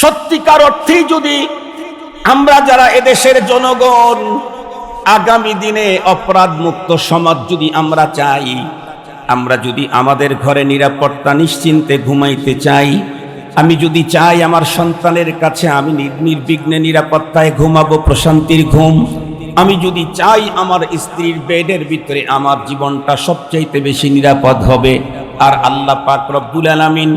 সত্যিকার অর্থেই যদি আমরা যারা এদেশের জনগণ, আগামী দিনে অপরাধ মুক্ত সমাজ যদি আমরা চাই, আমরা যদি আমাদের ঘরে নিরাপত্তা নিশ্চিন্তে ঘুমাইতে চাই, আমি যদি চাই আমার সন্তানের কাছে আমি নির্বিঘ্নে নিরাপত্তায় ঘুমাবো, প্রশান্তির ঘুম, আমি যদি চাই আমার স্ত্রীর বেডের ভিতরে আমার জীবনটা সবচাইতে বেশি নিরাপদ হবে, আর আল্লাহ পাক রব্বুল আলামিন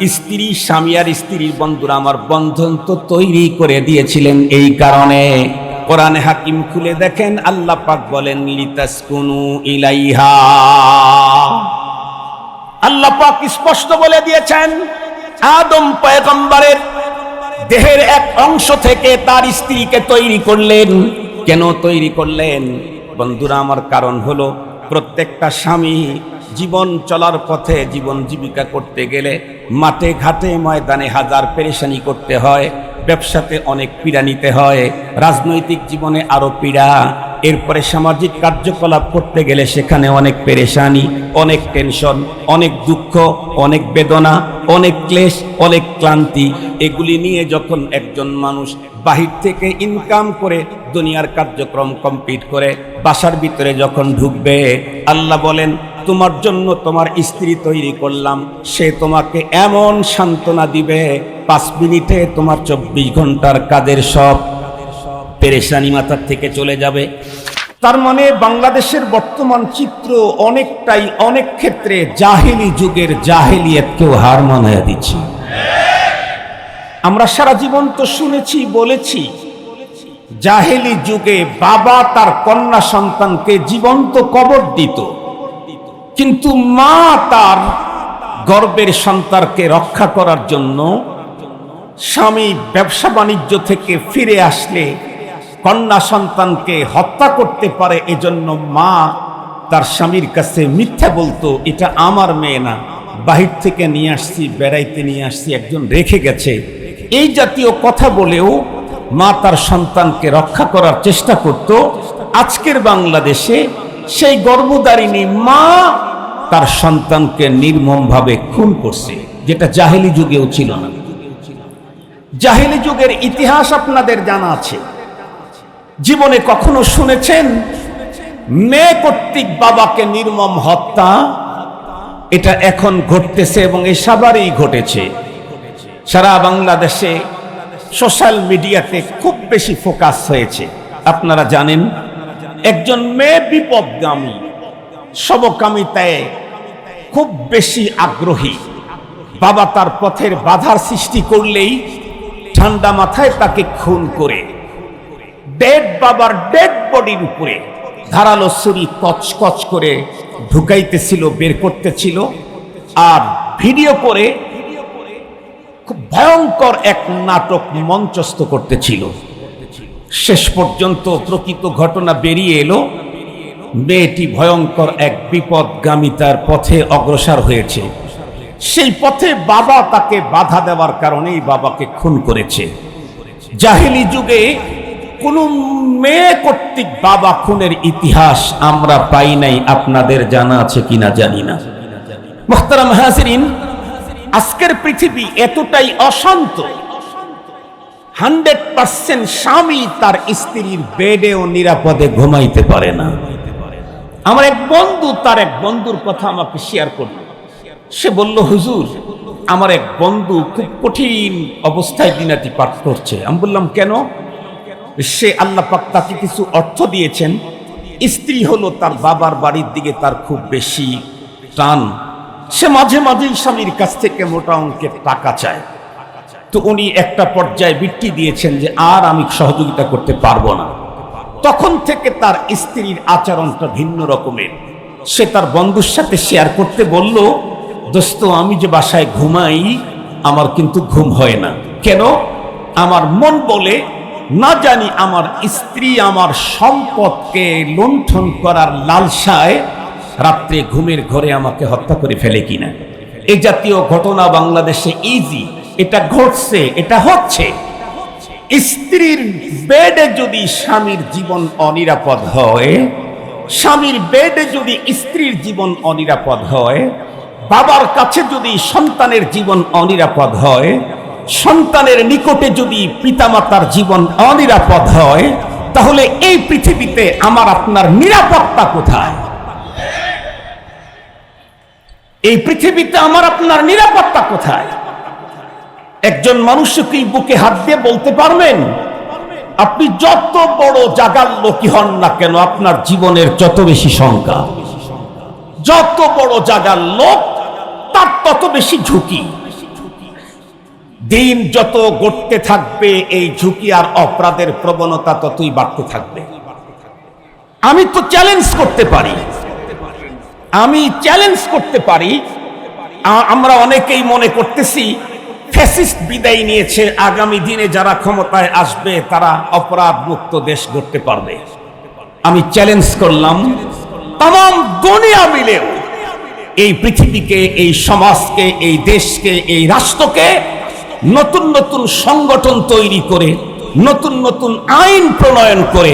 স্ত্রী, স্বামী আর স্ত্রীর বন্ধুরা আমার বন্ধন তো তৈরি করে দিয়েছিলেন এই কারণে। কোরআনে হাকিম খুলে দেখেন, আল্লাহ পাক বলেন, লিতাসকুনু ইলাইহা। আল্লাহ পাক স্পষ্ট বলে দিয়েছেন, আদম পয়গম্বরের দেহের এক অংশ থেকে তার স্ত্রীকে তৈরি করলেন। কেন তৈরি করলেন? বন্ধুরা, আমার কারণ হলো প্রত্যেকটা স্বামী জীবন চলার পথে জীবন জীবিকা করতে গেলে মাঠে ঘাটে ময়দানে হাজার পেরেশানি করতে হয়, ব্যবসাতে অনেক পীড়া নিতে হয়, রাজনৈতিক জীবনে আরও পীড়া। এরপরে সামাজিক কার্যকলাপ করতে গেলে সেখানে অনেক পেরেশানি, অনেক টেনশন, অনেক দুঃখ, অনেক বেদনা, অনেক ক্লেশ, অনেক ক্লান্তি। এগুলি নিয়ে যখন একজন মানুষ বাহির থেকে ইনকাম করে দুনিয়ার কার্যক্রম কমপ্লিট করে, বাসার ভিতরে যখন ঢুকবে, আল্লাহ বলেন তোমার জন্য তোমার স্ত্রী তৈরি করলাম। সে তোমাকে এমন সান্ত্বনা দিবে, পাঁচ মিনিটে তোমার চব্বিশ ঘণ্টার কাজের সব পেরেশানি মাথার থেকে চলে যাবে। তার মানে বাংলাদেশের বর্তমান চিত্র অনেকটাই অনেক ক্ষেত্রে জাহেলি যুগের জাহেলিয়তকেও হার মানায়া দিচ্ছে। আমরা সারা জীবন তো শুনেছি, বলেছি, জাহেলি যুগে বাবা তার কন্যা সন্তানকে জীবন্ত কবর দিত। কিন্তু মা তার গর্বের সন্তানকে রক্ষা করার জন্য স্বামী ব্যবসা বাণিজ্য থেকে ফিরে আসলে কন্যা সন্তানকে হত্যা করতে পারে, এজন্য মা তার স্বামীর কাছে মিথ্যা বলতো, এটা আমার মেয়ে না, বাহির থেকে নিয়ে আসছি, বেড়াইতে নিয়ে আসছি, একজন রেখে গেছে। এই জাতীয় কথা বলেও মা তার সন্তানকে রক্ষা করার চেষ্টা করত। আজকের বাংলাদেশে সেই গর্ভধারিণী মা তার সন্তানকে নির্মমভাবে খুন করছে, যেটা জাহেলি যুগেও ছিল না। জাহেলি যুগের ইতিহাস আপনাদের জানা আছে। জীবনে কখনো শুনেছেন, মেয়ে কর্তৃক বাবাকে নির্মম হত্যা? এটা এখন ঘটতেছে এবং এসবারই ঘটেছে। সারা বাংলাদেশে সোশ্যাল মিডিয়াতে খুব বেশি ফোকাস হয়েছে। আপনারা জানেন একজন মেয়ে বিপদগামী সবকামিতায় খুব বেশি আগ্রহী। বাবা তার পথের বাধার সৃষ্টি করলেই ঠান্ডা মাথায় তাকে খুন করে। ডেড বাবার ডেড বডির উপরে ধারালো ছুরি কচকচ করে ঢুকাইতেছিল, বের করতেছিল আর ভিডিও করে খুব ভয়ঙ্কর এক নাটক মঞ্চস্থ করতেছিল। শেষ পর্যন্ত প্রকৃত ঘটনা বেরিয়ে এলো। মেয়েটি ভয়ঙ্কর এক বিপদগামিতার পথে অগ্রসর হয়েছে। সেই পথে বাবা তাকে বাধা দেওয়ার কারণেই বাবাকে খুন করেছে। জাহিলি যুগে কোন মেয়ে কর্তৃক বাবা খুনের ইতিহাস আমরা পাই নাই, আপনাদের জানা আছে কিনা জানি না। মোহতারাম হাজরিন, আজকের পৃথিবী এতটাই অশান্ত হান্ড্রেড পার্সেন্ট স্বামী তার স্ত্রীর বেডেও নিরাপদে ঘুমাইতে পারে না। আমার এক বন্ধু, তার এক বন্ধুর কথা আমাকে শেয়ার করল। সে বলল, হুজুর, আমার এক বন্ধু খুব কঠিন অবস্থায় দিনাটি পাঠ করছে। আমি বললাম, কেন? সে আল্লাহ পাক তাকে কিছু অর্থ দিয়েছেন। স্ত্রী হলো তার বাবার বাড়ির দিকে তার খুব বেশি টান। সে মাঝে মাঝেই স্বামীর কাছ থেকে মোটা অঙ্কের টাকা চায়। তো উনি একটা পর্যায়ে বৃত্তি দিয়েছেন যে আর আমি সহযোগিতা করতে পারব না। তখন থেকে তার স্ত্রীর আচরণটা ভিন্ন রকমের। সে তার বন্ধুর সাথে শেয়ার করতে বলল, দোস্ত, আমি যে বাসায় ঘুমাই, আমার কিন্তু ঘুম হয় না। কেন? আমার মন বলে, না জানি আমার স্ত্রী আমার সম্পদকে লুণ্ঠন করার লালসায় রাত্রে ঘুমের ঘরে আমাকে হত্যা করে ফেলে কিনা। এই জাতীয় ঘটনা বাংলাদেশে ইজি এটা ঘটছে, এটা হচ্ছে। স্ত্রীর বেডে যদি স্বামীর জীবন অনিরাপদ হয়, স্বামীর বেডে যদি স্ত্রীর জীবন অনিরাপদ হয়, বাবার কাছে যদি সন্তানের জীবন অনিরাপদ হয়, সন্তানের নিকটে যদি পিতামাতার জীবন অনিরাপদ হয়, তাহলে এই পৃথিবীতে আমার আপনার নিরাপত্তা কোথায়? এই পৃথিবীতে আমার আপনার নিরাপত্তা কোথায়? একজন মানুষকে বুকে হাত দিয়ে বলতে পারবেন? আপনি যত বড় জাগার লোকই হন না কেন, আপনার জীবনের যত বেশি সংখ্যা। যত বড় জাগার লোক, তার তত বেশি ঝুঁকি। দিন যত গড়তে থাকবে, এই ঝুঁকি আর অপরাধের প্রবণতা ততই বাড়তে থাকবে। আমি তো চ্যালেঞ্জ করতে পারি। আমি চ্যালেঞ্জ করতে পারি। আমরা অনেকেই মনে করতেছি ফ্যাসিস্ট বিদায় নিয়েছে, আগামী দিনে যারা ক্ষমতায় আসবে, তারা অপরাধ মুক্ত দেশ গড়তে পারবে। আমি চ্যালেঞ্জ করলাম তাম দুনিয়া মিলেও এই পৃথিবীকে, এই সমাজকে, এই দেশকে, এই রাষ্ট্রকে নতুন নতুন সংগঠন তৈরি করে, নতুন নতুন আইন প্রণয়ন করে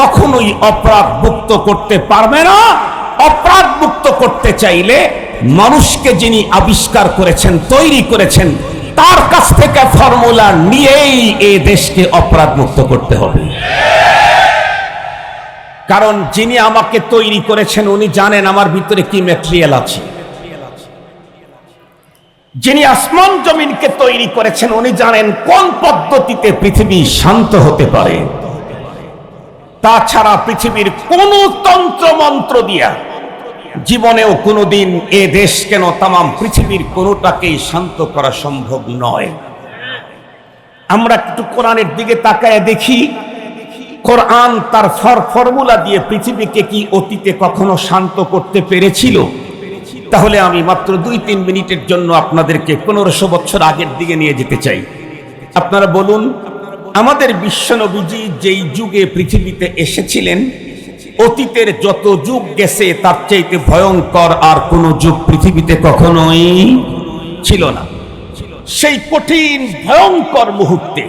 কখনোই অপরাধ মুক্ত করতে পারবে না। অপরাধ মুক্ত করতে চাইলে মানুষকে যিনি আবিষ্কার করেছেন, তৈরি করেছেন তার কাছ থেকে ফর্মুলা নিয়েই এই দেশকে অপরাধ মুক্ত করতে হবে। কারণ যিনি আমাকে তৈরি করেছেন, উনি জানেন আমার ভিতরে কি ম্যাটেরিয়াল আছে। যিনি আসমান জমিনকে তৈরি করেছেন, উনি জানেন কোন পদ্ধতিতে পৃথিবী শান্ত হতে পারে। তাছাড়া পৃথিবীর কোন তন্ত্র মন্ত্র দিয়া জীবনেও কোনোদিন এ দেশ কেন তামাম পৃথিবীর কোনোটাকেই শান্ত করা সম্ভব নয়। আমরা একটু কোরআনের দিকে তাকায় দেখি, কোরআন তার ফর ফর্মুলা দিয়ে পৃথিবীকে কি অতীতে কখনো শান্ত করতে পেরেছিল? তাহলে আমি মাত্র দুই তিন মিনিটের জন্য আপনাদেরকে পনেরোশো বছর আগের দিকে নিয়ে যেতে চাই। আপনারা বলুন, আমাদের বিশ্বনবীজি যেই যুগে পৃথিবীতে এসেছিলেন অতীতের যত যুগ গেছে, তার চাইতে ভয়ঙ্কর আর কোন যুগ পৃথিবীতে কখনোই ছিল না। সেই কঠিন, ভয়ঙ্কর মুহূর্তে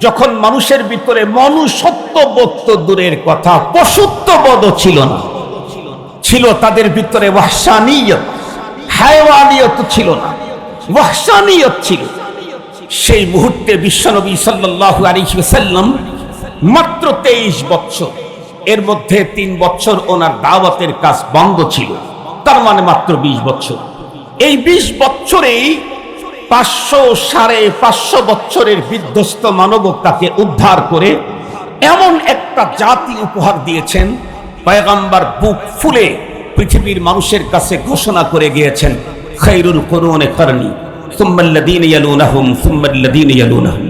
যখন মানুষের ভিতরে মনুষ্যত্ব বোধ তো দূরের কথা, পশুত্ব বোধ ছিল না। ছিল তাদের ভিতরে ওয়াহসানিয়ত হায়ওয়ানিয়ত ছিল না। ওয়াহসানিয়ত ছিল। সেই মুহূর্তে বিশ্বনবী সাল্লাল্লাহু আলাইহি ওয়াসাল্লাম মাত্র তেইশ বছর এর মধ্যে তিন বছর ওনার দাওয়াতের কাজ বন্ধ ছিল। তার মানে মাত্র বিশ বছর। এই বিশ বছরেই পাঁচশো সাড়ে পাঁচশো বছরের বিধ্বস্ত মানবতাকে উদ্ধার করে এমন একটা জাতি উপহার দিয়েছেন, পয়গাম্বার বুক ফুলে পৃথিবীর মানুষের কাছে ঘোষণা করে গিয়েছেন খৈরুল করুন করনি সুম্মাল্লাদিন ইয়ালুনাহুম সুম্মাল্লাদিন ইয়ালুনাহুম।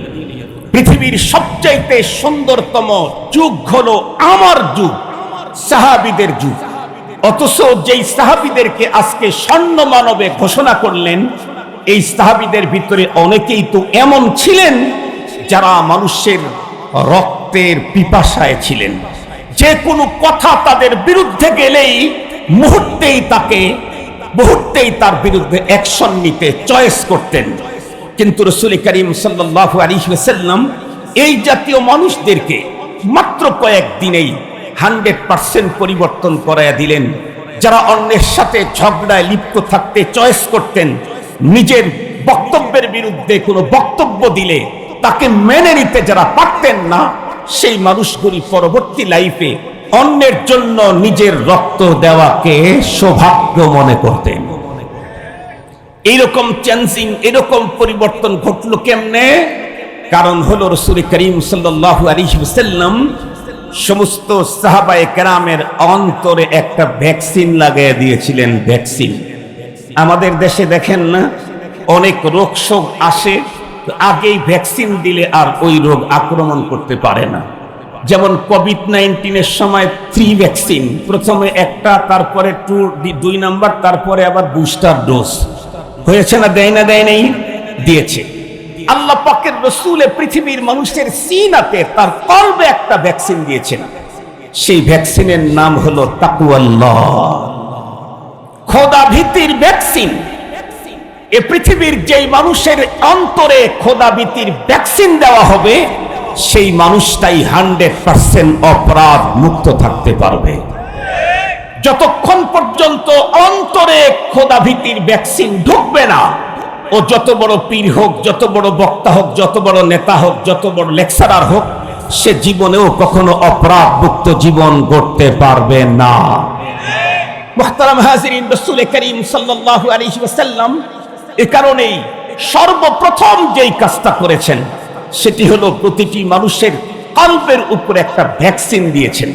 পৃথিবীর সবচাইতে সুন্দরতম যুগ হলো আমার যুগ, সাহাবিদের যুগ। অথচ যেই সাহাবিদেরকে আজকে স্বর্ণ মানবে ঘোষণা করলেন, এই সাহাবিদের ভিতরে অনেকেই তো এমন ছিলেন যারা মানুষের রক্তের পিপাসায় ছিলেন। যে কোনো কথা তাদের বিরুদ্ধে গেলেই মুহূর্তেই তাকে, মুহূর্তেই তার বিরুদ্ধে অ্যাকশন নিতে চয়েস করতেন। কিন্তু রসুল করিম সাল্লাল্লাহু আলাইহি ওয়াসাল্লাম এই জাতীয় মানুষদেরকে মাত্র কয়েক দিনেই হান্ড্রেড পার্সেন্ট পরিবর্তন করাইয়া দিলেন। যারা অন্যের সাথে ঝগড়ায় লিপ্ত থাকতে চয়েস করতেন, নিজের বক্তব্যের বিরুদ্ধে কোনো বক্তব্য দিলে তাকে মেনে নিতে যারা পারতেন না, সেই মানুষগুলি পরবর্তী লাইফে অন্যের জন্য নিজের রক্ত দেওয়াকে সৌভাগ্য মনে করতেন। এইরকম চেঞ্জিং এরকম পরিবর্তন ঘটলো কেমনে? কারণ হলো রসুল করিম ওয়াসাল্লাম সমস্ত সাহাবায় কেরামের অন্তরে একটা ভ্যাকসিন লাগিয়ে দিয়েছিলেন, ভ্যাকসিন। আমাদের দেশে দেখেন না, অনেক রোগ শোক আসে আগেই ভ্যাকসিন দিলে আর ওই রোগ আক্রমণ করতে পারে না। যেমন কোভিড নাইন্টিনের সময় থ্রি ভ্যাকসিন প্রথমে একটা, তারপরে টু দুই নাম্বার তারপরে আবার বুস্টার ডোজ হয়েছে না দেয় না দেয় নেই? দিয়েছে। আল্লাহ পাকের রসুলে পৃথিবীর মানুষের সিনাতে তার কলবে একটা ভ্যাকসিন দিয়েছেন। সেই ভ্যাকসিনের নাম হলো তাকুয়াল্লাহ। খোদা ভীতির ভ্যাকসিন। এ পৃথিবীর যেই মানুষের অন্তরে খোদা ভীতির ভ্যাকসিন দেওয়া হবে, সেই মানুষটাই হান্ড্রেড পার্সেন্ট অপরাধ মুক্ত থাকতে পারবে। যতক্ষণ পর্যন্ত অন্তরে খোদা ভীতির ভ্যাকসিন ঢুকবে না, ও যত বড় পীর হোক, যত বড় বক্তা হোক, যত বড় নেতা হোক, যত বড় লেকচারার হোক, সে জীবনেও কখনো অপরাধ মুক্ত জীবন গড়তে পারবে না। মোহতারাম হাজিরিন রসুল করিম সাল্লাল্লাহু আলাইহি ওয়াসাল্লাম এ কারণেই সর্বপ্রথম যেই কাজটা করেছেন, সেটি হলো প্রতিটি মানুষের কল্পের উপরে একটা ভ্যাকসিন দিয়েছেন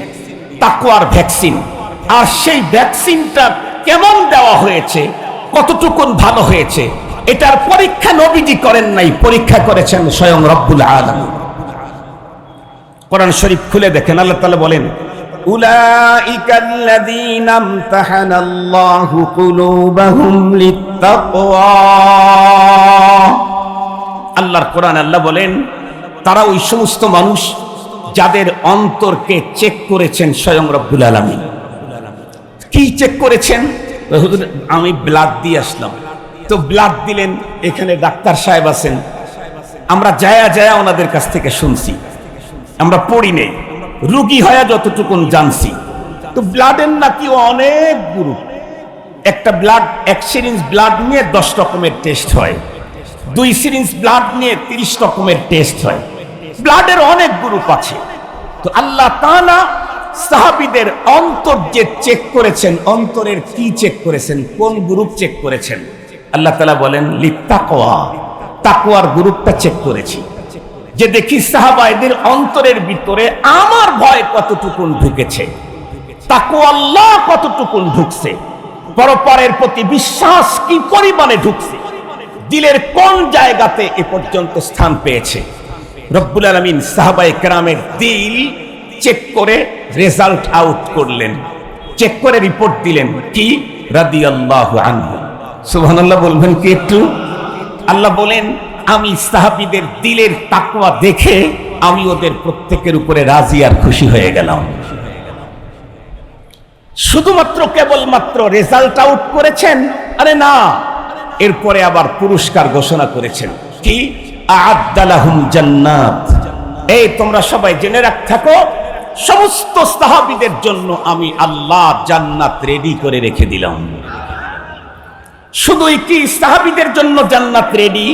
তাকুয়ার ভ্যাকসিন আর সেই ভ্যাকসিনটা কেমন দেওয়া হয়েছে কতটুকুন ভালো হয়েছে এটার পরীক্ষা নবীজি করেন নাই পরীক্ষা করেছেন স্বয়ং রব্বুল আলামিন কোরআন শরীফ খুলে দেখেন আল্লাহ তাআলা বলেন أولئك الذين امتحن الله قلوبهم للتقوى আল্লাহর কোরআন আল্লাহ বলেন তারা ওই সমস্ত মানুষ যাদের অন্তরকে চেক করেছেন স্বয়ং রব্বুল আলামিন কি চেক করেছেন? আমি ব্লাড দিয়ে আসলাম। তো ব্লাড দিলেন, এখানে ডাক্তার সাহেব আছেন। আমরা যায়া যায়া ওনাদের কাছ থেকে শুনছি। আমরা পড়ি নেই। রুগী হয়ে যতটুকুন জানছি। তো ব্লাডের নাকি অনেক গ্রুপ একটা ব্লাড এক সিরিঞ্জ ব্লাড নিয়ে দশ রকমের টেস্ট হয়। দুই সিরিঞ্জ ব্লাড নিয়ে তিরিশ রকমের টেস্ট হয়। ব্লাডের অনেক গ্রুপ আছে। তো আল্লাহ তাআলা সাহাবীদের অন্তর যে চেক করেছেন, অন্তরের কি চেক করেছেন, কোন গ্রুপ চেক করেছেন? আল্লাহ তাআলা বলেন, লিত্তাকওয়া। তাকওয়ার গ্রুপটা চেক করেছি। যে দেখি সাহাবাইদের অন্তরের ভিতরে আমার ভয় কতটুকুন ঢুকেছে তাকু আল্লাহ কতটুকুন ঢুকছে, পরপরের প্রতি বিশ্বাস কি পরিমাণে ঢুকছে, দিলের কোন জায়গাতে এ পর্যন্ত স্থান পেয়েছে? রব্বুল আলমিন সাহাবাই কেরামের দিল চেক করে রেজাল্ট আউট করলেন। চেক করে রিপোর্ট দিলেন। কি? রাদি আল্লাহ আনহু। সুবহানাল্লাহ বলবেন কি একটু? আল্লাহ বলেন, আমি সাহাবিদের দিলের তাকওয়া দেখে আমি ওদের প্রত্যেকের উপরে রাজি আর খুশি হয়ে গেলাম। শুধুমাত্র কেবলমাত্র রেজাল্ট আউট করেছেন? আরে না। এরপরে আবার পুরস্কার ঘোষণা করেছেন। কি? আদালাহুম জান্নাত। এই, তোমরা সবাই জেনে রাখ থাকো। সমস্ত সাহাবিদের জন্য আমি আল্লাহ জান্নাত রেডি করে রেখে দিলাম শুধুই কি সাহাবিদের জন্য জান্নাত রেডি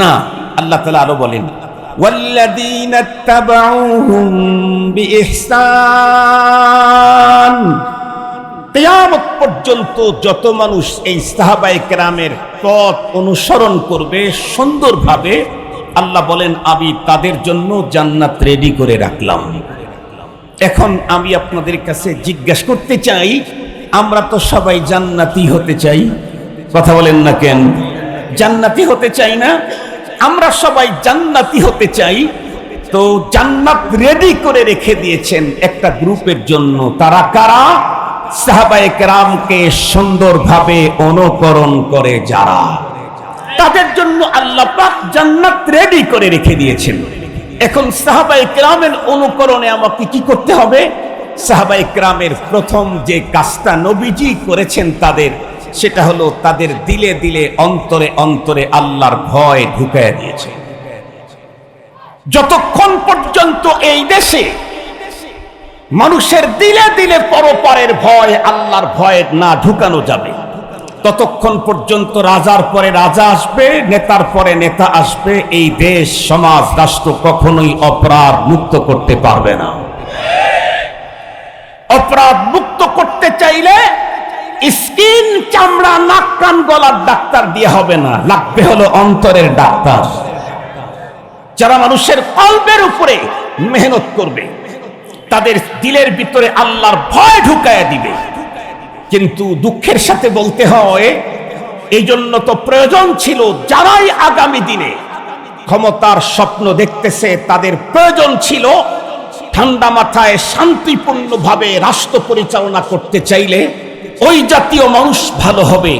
না আল্লাহ তাআলা আরো বলেন والذين اتبعوهم بإحسان কিয়ামত পর্যন্ত যত মানুষ এই সাহাবায়ে কেরামের পথ অনুসরণ করবে সুন্দরভাবে আল্লাহ বলেন আমি তাদের জন্য জান্নাত রেডি করে রাখলাম এখন আমি আপনাদের কাছে জিজ্ঞাসা করতে চাই, আমরা তো সবাই জান্নাতি হতে চাই। কথা বলেন না কেন? জান্নাতি হতে চাই না, আমরা সবাই জান্নাতি হতে চাই। তো জান্নাত রেডি করে রেখে দিয়েছেন একটা গ্রুপের জন্য। তারা কারা? সাহাবায়ে কেরামকে সুন্দরভাবে অনুকরণ করে যারা। তাদের জন্য আল্লাহ পাক জান্নাত রেডি করে রেখে দিয়েছেন। এখন সাহাবাই কেরামের অনুকরণে আমাকে কি করতে হবে? সাহাবাই ক্রামের প্রথম যে কাজটা নবীজি করেছেন তাদের, সেটা হলো তাদের দিলে দিলে, অন্তরে অন্তরে আল্লাহর ভয় ঢুকায় দিয়েছে। যতক্ষণ পর্যন্ত এই দেশে মানুষের দিলে দিলে পরপারের ভয়, আল্লাহর ভয় না ঢুকানো যাবে ততক্ষণ পর্যন্ত রাজার পরে রাজা আসবে, নেতার পরে নেতা আসবে। এই দেশ, সমাজ, রাষ্ট্র কখনোই অপরাধ মুক্ত করতে পারবে না। অপরাধ মুক্ত করতে চাইলে স্কিন, চামড়া, নাক, কান, গলার ডাক্তার দিয়ে হবে না। লাগবে হলো অন্তরের ডাক্তার। যারা মানুষের কল্পের উপরে মেহনত করবে, তাদের দিলের ভিতরে আল্লাহর ভয় ঢুকায় দিবে। কিন্তু দুঃখের সাথে বলতে হয় এই জন্য তো প্রয়োজন ছিল যারাই আগামী দিনে ক্ষমতার স্বপ্ন দেখতেছে, তাদের প্রয়োজন ছিল ঠান্ডা মাথায় শান্তিপূর্ণভাবে রাষ্ট্র পরিচালনা করতে চাইলে ওই জাতীয় মানুষ ভালো হবে,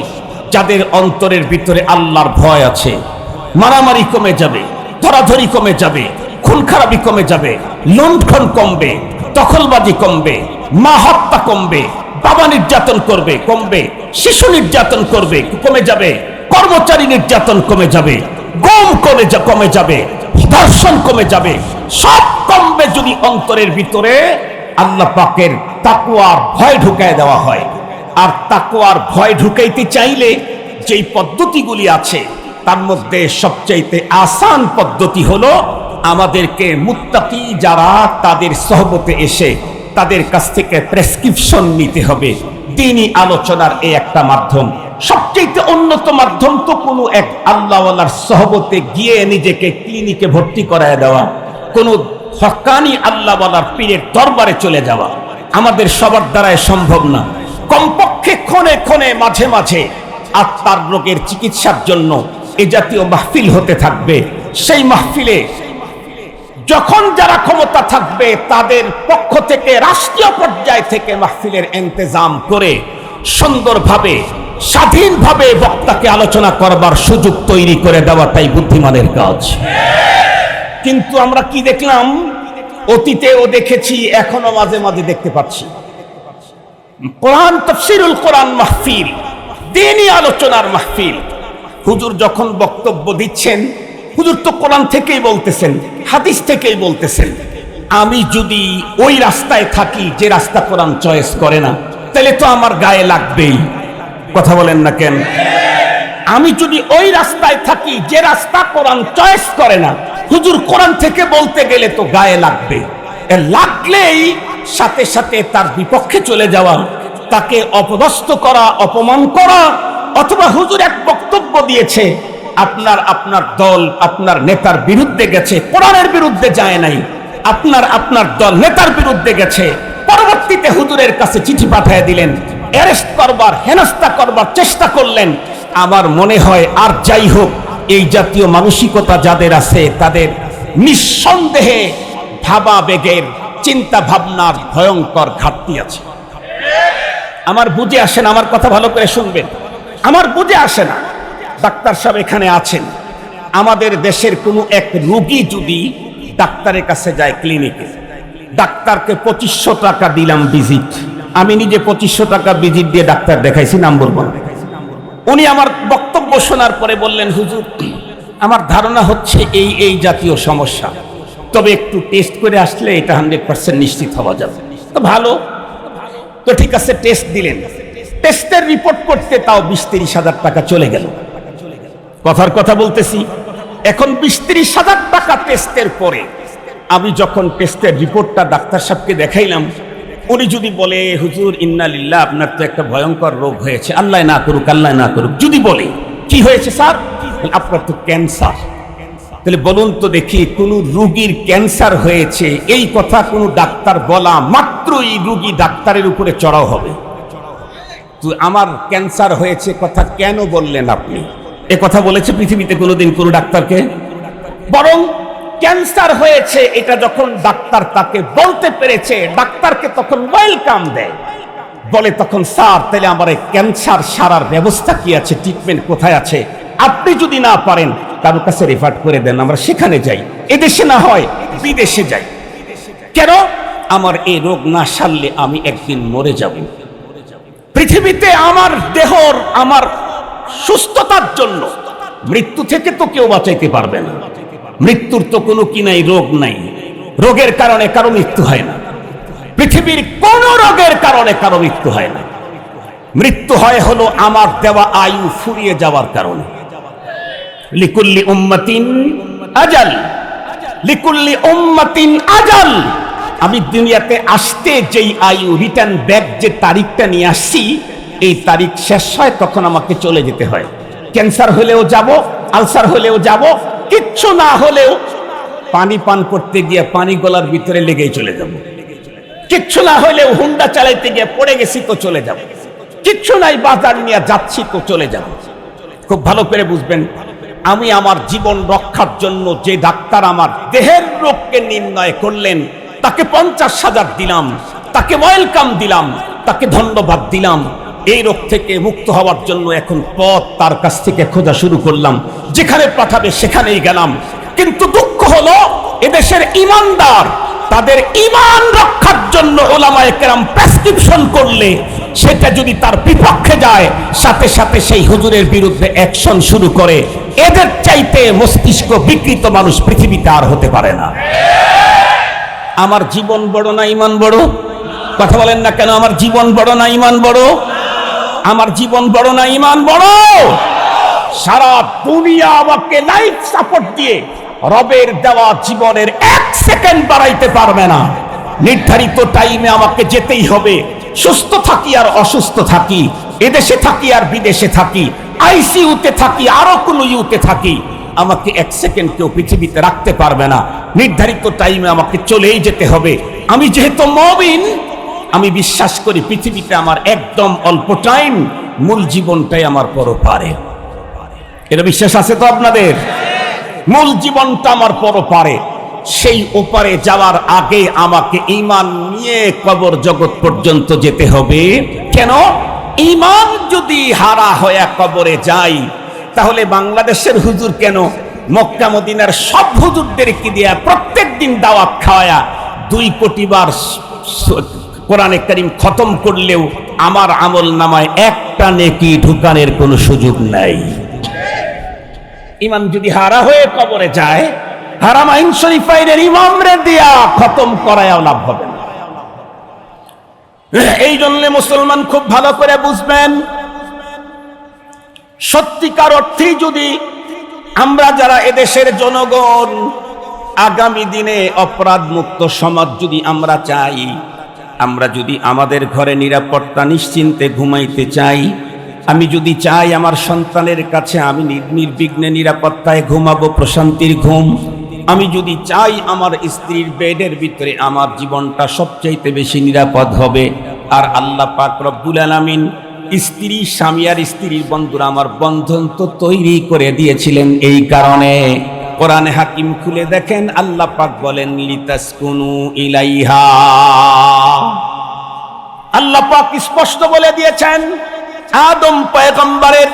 যাদের অন্তরের ভিতরে আল্লাহর ভয় আছে। মারামারি কমে যাবে, ধরাধরি কমে যাবে, খুন খারাপি কমে যাবে, লুণ্ঠন কমবে, দখলবাজি কমবে, মা হত্যা কমবে বাবা নির্যাতন করবে, কমবে। শিশু নির্যাতন করবে, কমে যাবে। কর্মচারী নির্যাতন কমে যাবে। গম কমে কমে যাবে। ধর্ষণ কমে যাবে। সব কমবে যদি অন্তরের ভিতরে আল্লাহ পাকের তাকুয়ার ভয় ঢুকায় দেওয়া হয়। আর তাকুয়ার ভয় ঢুকাইতে চাইলে যেই পদ্ধতিগুলি আছে, তার মধ্যে সবচাইতে আসান পদ্ধতি হলো আমাদেরকে মুত্তাকি যারা তাদের সহবতে এসে তাদের কাছ থেকে প্রেসক্রিপশন নিতে হবে। দিনই আলোচনার এই একটা মাধ্যম। সবচেয়ে উন্নত মাধ্যম তো কোনো এক আল্লাহওয়ালার সহবতে গিয়ে নিজেকে ক্লিনিকে ভর্তি করায় দেওয়া। কোনো হকানি আল্লাহওয়ালার পীরের দরবারে চলে যাওয়া। আমাদের সবার দ্বারাই সম্ভব না। কমপক্ষে ক্ষণে ক্ষণে, মাঝে মাঝে আত্মার রোগের চিকিৎসার জন্য এ জাতীয় মাহফিল হতে থাকবে। সেই মাহফিলে যখন যারা ক্ষমতা থাকবে তাদের পক্ষ থেকে রাষ্ট্রীয় পর্যায় থেকে মাহফিলের ইন্তজাম করে সুন্দরভাবে, স্বাধীনভাবে বক্তাকে আলোচনা করবার সুযোগ তৈরি করে দেওয়াটাই বুদ্ধিমানের কাজ। কিন্তু আমরা কি দেখলাম? অতীতেও দেখেছি এখনও মাঝে মাঝে দেখতে পাচ্ছি। কোরআন তফসিরুল কোরআন মাহফিল দিনই আলোচনার মাহফিল। হুজুর যখন বক্তব্য দিচ্ছেন, হুজুর তো কোরআন থেকেই বলতেছেন। হাদিস থেকেই বলতেছেন, আমি যদি ওই রাস্তায় থাকি, যে রাস্তা কোরআন চয়েস করে না, তাহলে তো আমার গায়ে লাগবেই। কথা বলেন না কেন? আমি যদি ওই রাস্তায় থাকি, যে রাস্তা কোরআন চয়েস করে না, হুজুর কোরআন থেকে বলতে গেলে তো গায়ে লাগবে। লাগলেই সাথে সাথে তার বিপক্ষে চলে যাওয়া, তাকে অপদস্থ করা, অপমান করা, অথবা হুজুর এক বক্তব্য দিয়েছে আপনার আপনার দল, আপনার নেতার বিরুদ্ধে গেছে, কোরআনের বিরুদ্ধে যায় নাই। আপনার আপনার দল, নেতার বিরুদ্ধে গেছে। পরবর্তীতে হুজুরের কাছে চিঠি পাঠিয়ে দিলেন। অ্যারেস্ট করবার, হেনস্থা করবার চেষ্টা করলেন। আমার মনে হয় আর যাই হোক, এই জাতীয় মানসিকতা যাদের আছে, তাদের নিঃসন্দেহে ভাবাবেগের চিন্তা ভাবনার ভয়ঙ্কর ঘাটতি আছে। আমার বুঝে আসে না, আমার কথা ভালো করে শুনবেন। আমার বুঝে আসে না। ডাক্তার সাহেব এখানে আছেন। আমাদের দেশের কোনো এক রোগী যদি ডাক্তারের কাছে যায় ক্লিনিকে, ডাক্তারকে পঁচিশশো টাকা দিলাম ভিজিট আমি নিজে পঁচিশশো টাকা ভিজিট দিয়ে ডাক্তার দেখাইছি, নাম বলব না। উনি আমার বক্তব্য শোনার পরে বললেন, হুজুর, আমার ধারণা হচ্ছে এই এই জাতীয় সমস্যা। তবে একটু টেস্ট করে আসলে এটা হান্ড্রেড পার্সেন্ট নিশ্চিত হওয়া যাবে। তো ভালো। তো ঠিক আছে টেস্ট দিলেন। টেস্টের রিপোর্ট করতে তাও বিশ তিরিশ হাজার টাকা চলে গেল। কথার কথা বলতেছি। এখন বিশ তিরিশ হাজার টাকা টেস্টের পরে আমি যখন টেস্টের রিপোর্টটা ডাক্তার সাহেবকে দেখাইলাম, উনি যদি বলে, হুজুর ইন্নালিল্লাহ আপনার তো একটা ভয়ঙ্কর রোগ হয়েছে। আল্লাহ না করুক, আল্লাহ না করুক। যদি বলে, কি হয়েছে স্যার? আপনার তো ক্যান্সার তাহলে বলুন তো দেখি, কোন রুগীর ক্যান্সার হয়েছে, এই কথা কোন ডাক্তার বলা মাত্রই রুগী ডাক্তারের উপরে চড়াও হবে। তো আমার ক্যান্সার হয়েছে কথা কেন বললেন আপনি? এ কথা বলেছে পৃথিবীতে কোনোদিন কোনো ডাক্তারকে। বরং ক্যান্সার হয়েছে এটা যখন ডাক্তার তাকে বলতে পেরেছে, ডাক্তারকে তখন ওয়েলকাম দেয়। বলে তখন, স্যার, তাহলে আমার এই ক্যান্সার সারার ব্যবস্থা কি আছে? ট্রিটমেন্ট কোথায় আছে? আপনি যদি না পারেন কারোর কাছে রেফার করে দেন, আমরা সেখানে যাই। এদেশে না হয়, বিদেশে যাই। কেন? আমার এই রোগ না সারলে আমি একদিন মরে যাব। পৃথিবীতে আমার দেহর, আমার সুস্থতার জন্য। মৃত্যু থেকে তো কেউ বাঁচাইতে পারবে না। মৃত্যুর তো কোনো কি নাই, রোগ নাই। রোগের কারণে কারও মৃত্যু হয় না। পৃথিবীর কোন রোগের কারণে কারও মৃত্যু হয় না। মৃত্যু হয় হলো আমার দেওয়া আয়ু ফুরিয়ে যাওয়ার কারণে। লিকুল্লি উম্মাতিন আজাল। লিকুল্লি উম্মাতিন আজাল। আমি দুনিয়াতে আসতে যেই আয়ু রিটার্ন ব্যাক যে তারিখটা নিয়ে আসছি এই তারিখ শেষ হয়, তখন আমাকে চলে যেতে হয়। ক্যান্সার হলেও যাব, আলসার হলেও যাব, কিচ্ছু না হলেও পানি পান করতে গিয়ে পানি গলার ভিতরে লেগেই চলে যাব। কিচ্ছু না হলেও হুন্ডা চালাইতে গিয়ে পড়ে গেছি তো চলে যাব। কিচ্ছু নাই, বাজার নিয়ে যাচ্ছি তো চলে যাব। খুব ভালো করে বুঝবেন, আমি আমার জীবন রক্ষার জন্য যে ডাক্তার আমার দেহের রোগকে নির্ণয় করলেন, তাকে পঞ্চাশ হাজার দিলাম, তাকে ওয়েলকাম দিলাম, তাকে ধন্যবাদ দিলাম। এই রোগ থেকে মুক্ত হওয়ার জন্য এখন পথ তার কাছ থেকে খোঁজা শুরু করলাম। যেখানে পাঠাবে সেখানেই গেলাম। কিন্তু দুঃখ হলো, এদেশের ইমানদার তাদের ইমান রক্ষার জন্য ওলামায়ে কেরাম প্রেসক্রিপশন করলে, সেটা যদি তার বিপক্ষে যায়, সাথে সাথে সেই হুজুরের বিরুদ্ধে অ্যাকশন শুরু করে। এদের চাইতে মস্তিষ্ক বিকৃত মানুষ পৃথিবীতে আর হতে পারে না। আমার জীবন বড় না ইমান বড়? কথা বলেন না কেন, আমার জীবন বড় না ইমান বড়? আমার জীবন বড় না ইমান বড়। সারা দুনিয়া আমাকে লাইফ সাপোর্ট দিয়ে রবের দেওয়া জীবনের এক সেকেন্ড বাড়াইতে পারবে না। নির্ধারিত টাইমে আমাকে যেতেই হবে। সুস্থ থাকি আর অসুস্থ থাকি। এদেশে থাকি আর বিদেশে থাকি। আইসিইউতে থাকি, আরও কোনো ইউতে থাকি। আমাকে এক সেকেন্ড কেউ পৃথিবীতে রাখতে পারবে না। নির্ধারিত টাইমে আমাকে চলেই যেতে হবে। আমি যেহেতু মবিন আমি বিশ্বাস করি পৃথিবীতে আমার একদম অল্প টাইম মূল জীবনটাই আমার পরপারে। এটা বিশ্বাস আছে তো আপনাদের? মূল জীবনটা আমার পরপারে। সেই ওপারে যাওয়ার আগে আমাকে ইমান নিয়ে কবর জগৎ পর্যন্ত যেতে হবে। কেন? ইমান যদি হারা হয়ে কবরে যাই, তাহলে বাংলাদেশের হুজুর কেন? মক্কা, মদিনার সব হুজুরদেরকে দিয়া প্রত্যেক দিন দাওয়াত খাওয়ায়া দুই কোটি বার কোরআনে করিম খতম করলেও আমার আমল নামায় একটা নেকি ঢুকানের কোনো সুযোগ নাই। ইমাম যদি হারা হয়ে কবরে যায়, হারাম আইন শরীফাইনের ইমামরে দিয়া খতম করায়ও লাভ হবে এই জন্য মুসলমান খুব ভালো করে বুঝবেন, সত্যিকার অর্থেই যদি আমরা যারা এদেশের জনগণ, আগামী দিনে অপরাধ মুক্ত সমাজ যদি আমরা চাই আমরা যদি আমাদের ঘরে নিরাপত্তা নিশ্চিন্তে ঘুমাইতে চাই, আমি যদি চাই আমার সন্তানের কাছে আমি নির- নির্বিঘ্নে নিরাপত্তায় ঘুমাবো, প্রশান্তির ঘুম, আমি যদি চাই আমার স্ত্রীর বেডের ভিতরে আমার জীবনটা সবচাইতে বেশি নিরাপদ হবে, আর আল্লাহ পাক রব্বুল আলামিন স্ত্রী, স্বামী আর স্ত্রীর বন্ধুরা আমার বন্ধন তো তৈরি করে দিয়েছিলেন এই কারণে। কোরআনে হাকিম খুলে দেখেন, আল্লাহ পাক বলেন, লিতাসকুনু ইলাইহা। আল্লাহ পাক স্পষ্ট বলে দিয়েছেন, আদম পয়গম্বরের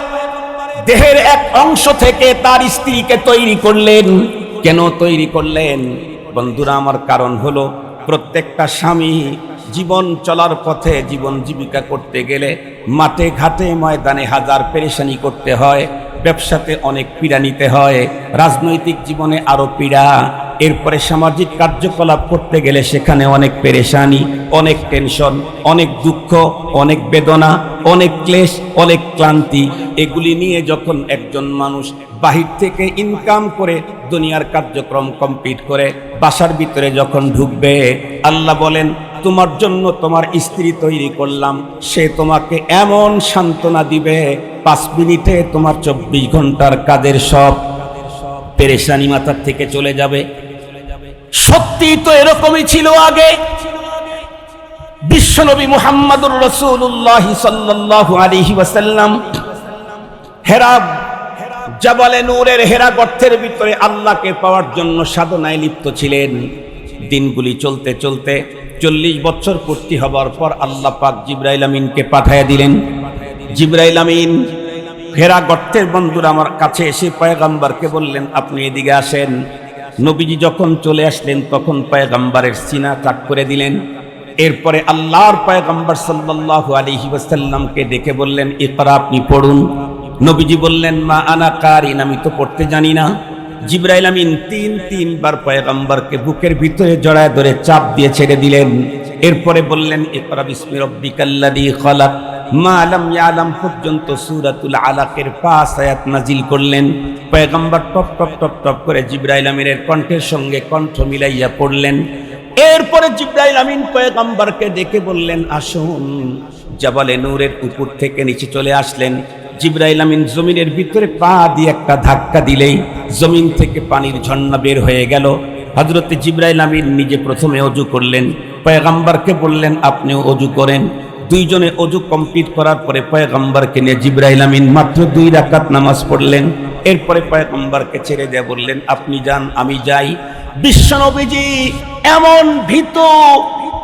দেহের এক অংশ থেকে তার স্ত্রীকে তৈরি করলেন। কেন তৈরি করলেন? বন্ধুরা, আমার কারণ হলো প্রত্যেকটা স্বামী জীবন চলার পথে জীবন জীবিকা করতে গেলে মাঠে, ঘাটে, ময়দানে হাজার পেরেশানি করতে হয়, ব্যবসাতে অনেক পীড়া নিতে হয়, রাজনৈতিক জীবনে আরও পীড়া। এরপরে সামাজিক কার্যকলাপ করতে গেলে সেখানে অনেক পেরেশানি, অনেক টেনশন, অনেক দুঃখ, অনেক বেদনা, অনেক ক্লেশ, অনেক ক্লান্তি। এগুলি নিয়ে যখন একজন মানুষ বাহির থেকে ইনকাম করে দুনিয়ার কার্যক্রম কমপ্লিট করে, বাসার ভিতরে যখন ঢুকবে, আল্লাহ বলেন, তোমার জন্য তোমার স্ত্রী তৈরি করলাম। সে তোমাকে এমন সান্ত্বনা দিবে, পাঁচ মিনিটে তোমার চব্বিশ ঘণ্টার কাদের সব পেরেশানি মাথার থেকে চলে যাবে। সত্যি তো এরকমই ছিল আগে। বিশ্বনবী মুহাম্মদুর রসুল্লাহ সাল্লাল্লাহু আলাইহি ওয়াসাল্লাম। হেরা জাবালে নূরের হেরা গর্তের ভিতরে আল্লাহকে পাওয়ার জন্য সাধনায় লিপ্ত ছিলেন। দিনগুলি চলতে চলতে চল্লিশ বছর পূর্তি হবার পর আল্লাহ পাক জিব্রাইল আমিনকে পাঠাইয়া দিলেন। জিব্রাইল আমিন, হেরা গর্তের বন্ধুরা আমার কাছে এসে পয়গাম্বারকে বললেন, আপনি এদিকে আসেন। নবীজি যখন চলে আসলেন, তখন পয়গাম্বারের সিনা তাক করে দিলেন। এরপরে আল্লাহর পয়গম্বর সাল্লাল্লাহু আলাইহি ওয়াসাল্লামকে ডেকে বললেন, ইকরা, আপনি পড়ুন। নবীজি বললেন, মা আনা কারিন, আমি তো পড়তে জানি না। জিব্রাইল আমিন তিন, তিনবার পয়গম্বরকে বুকের ভিতরে জড়ায় ধরে চাপ দিয়ে ছেড়ে দিলেন। এরপরে বললেন, ইকরা বিসমি রব্বিকাল্লাযী খলাক। মা লাম ইয়ালাম পর্যন্ত সূরাতুল আলাকের পাঁচ আয়াত নাজিল করলেন। পয়গম্বর টপ টপ টপ টপ করে জিব্রাইল আমিনের কণ্ঠের সঙ্গে কণ্ঠ মিলাইয়া পড়লেন। এরপরে জিব্রাইল আমিন পয়গম্বরকে ডেকে বললেন, আসুন। জাবালে নূরের উপর থেকে নিচে চলে আসলেন। জিব্রাইল আমিন জমিনের ভিতরে পা দিয়ে একটা ধাক্কা দিলেই জমিন থেকে পানির ঝর্ণা বের হয়ে গেল। হজরতে জিব্রাইল আমিন নিজে প্রথমে অজু করলেন। পয়গম্বরকে বললেন, আপনিও অজু করেন। দুইজনে অজু কমপ্লিট করার পরে পয়গম্বরকে নিয়ে জিব্রাইল আমিন মাত্র দুই রাকাত নামাজ পড়লেন। এরপরে পয়গম্বরকে ছেড়ে দেয়া বললেন, আপনি যান, আমি যাই। বিশ্বনবীজি এমন ভীত,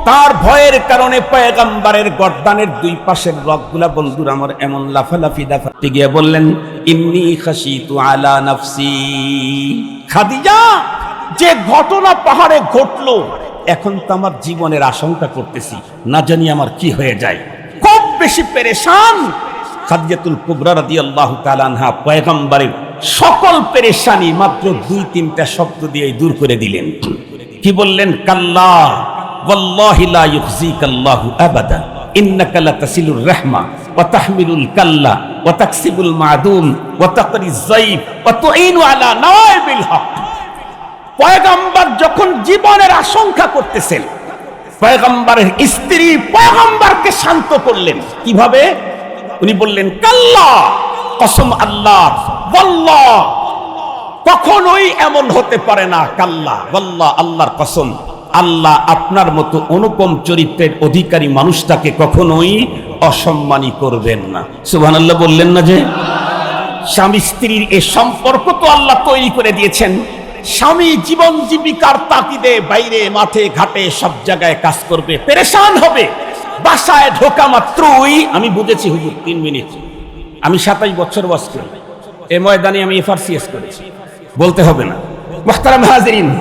তার ভয়ের কারণে পয়গাম্বারের গর্দানের দুই পাশের রগগুলা, বন্ধুর আমার এমন লাফালাফি দাফাতে গিয়ে বললেন, ইন্নি খাসিতু আলা নাফসি। খাদিজা, যে ঘটনা পাহাড়ে ঘটলো এখন তো আমার জীবনের আশঙ্কা করতেছি, না জানি আমার কি হয়ে যায়। খুব বেশি পেরেশান। খাদিজাতুল কুবরা রাদিয়াল্লাহু তাআলা আনহা পয়গম্বরের সকল পেরেশানি মাত্র দুই তিনটা শব্দ দিয়ে দূর করে দিলেন। কি বললেন? কাল্লা, ওয়াল্লাহি লা ইউখজিকাল্লাহু আবাদা, ইন্নাকা লাতাসিলুর রাহমা, ওয়া তাহমিলুল কাল্লা, ওয়া তাকসিবুল মাদুম, ওয়া তাকরিজ যায়ফ ওয়া তুঈনু আলা নাওয়াইবিল হক। পয়গম্বর যখন জীবনের আশঙ্কা করতেছেন, পয়গম্বরের স্ত্রী পয়গম্বরকে শান্ত করলেন। কীভাবে? উনি বললেন, কাল্লা, কসম আল্লাহ বল্লাহ কখনোই এমন হতে পারে না, কাল্লা বল্লাহ আল্লাহর কসম। আল্লাহ আপনার মতো অনুপম চরিত্রের অধিকারী মানুষটাকে কখনোই অসম্মানী করবেন না। সুবহান আল্লাহ বললেন না যে? স্বামী স্ত্রীর এ সম্পর্ক তো আল্লাহ তৈরি করে দিয়েছেন। স্বামী জীবন জীবিকার তাকিদে বাইরে, মাঠে, ঘাটে সব জায়গায় কাজ করবে। পেরেশান হবে। বাসায় ঢোকা মাত্রই, আমি বুঝেছি হুজুর, তিন মিনিট। আমি সাতাশ বছর বয়স করি, এ ময়দানে আমি এফআরসিএস করেছি। বলতে হবে না। মোহতারাম হাজিরিন,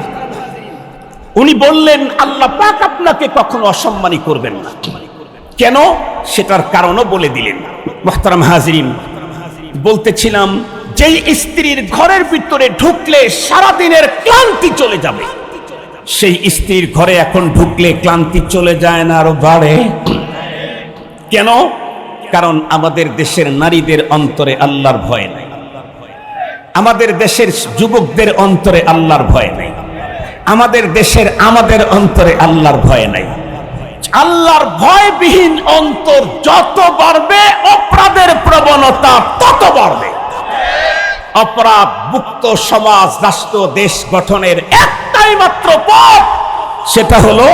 উনি বললেন, আল্লাহ পাক আপনাকে কখনো অসম্মানী করবেন না। কেন? সেটার কারণও বলে দিলেন। মোহতারাম হাজিরিন, বলতেছিলাম যেই স্ত্রীর ঘরের ভিতরে ঢুকলে সারাদিনের ক্লান্তি চলে যাবে। সেই স্ত্রীর ঘরে এখন ঢুকলে ক্লান্তি চলে যায় না আরও বাড়ে। কেন? কারণ আমাদের দেশের নারীদের অন্তরে আল্লাহর ভয় নাই। আমাদের দেশের যুবকদের অন্তরে আল্লাহর ভয় নাই। আমাদের দেশের আমাদের অন্তরে আল্লাহর ভয় নাই। আল্লাহর ভয়বিহীন অন্তর যত বাড়বে, অপরাধের প্রবণতা তত বাড়বে। অপরাধ মুক্ত সমাজ, রাষ্ট্র, দেশ গঠনের একটাই মাত্র পথ, সেটা হলো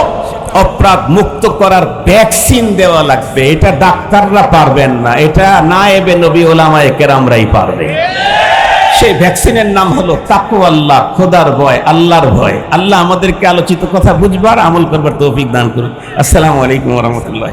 অপরাধ মুক্ত করার ভ্যাকসিন দেওয়া লাগবে। এটা ডাক্তাররা পারবেন না, এটা না এবে নবী ওলামায়ে কেরামরাই পারবে। সেই ভ্যাকসিনের নাম হলো তাকু আল্লাহ খোদার ভয়, আল্লাহর ভয়। আল্লাহ আমাদেরকে আলোচিত কথা বুঝবার আমল করবার তৌফিক দান করুন আসসালামু আলাইকুম রহমতুল্লাহ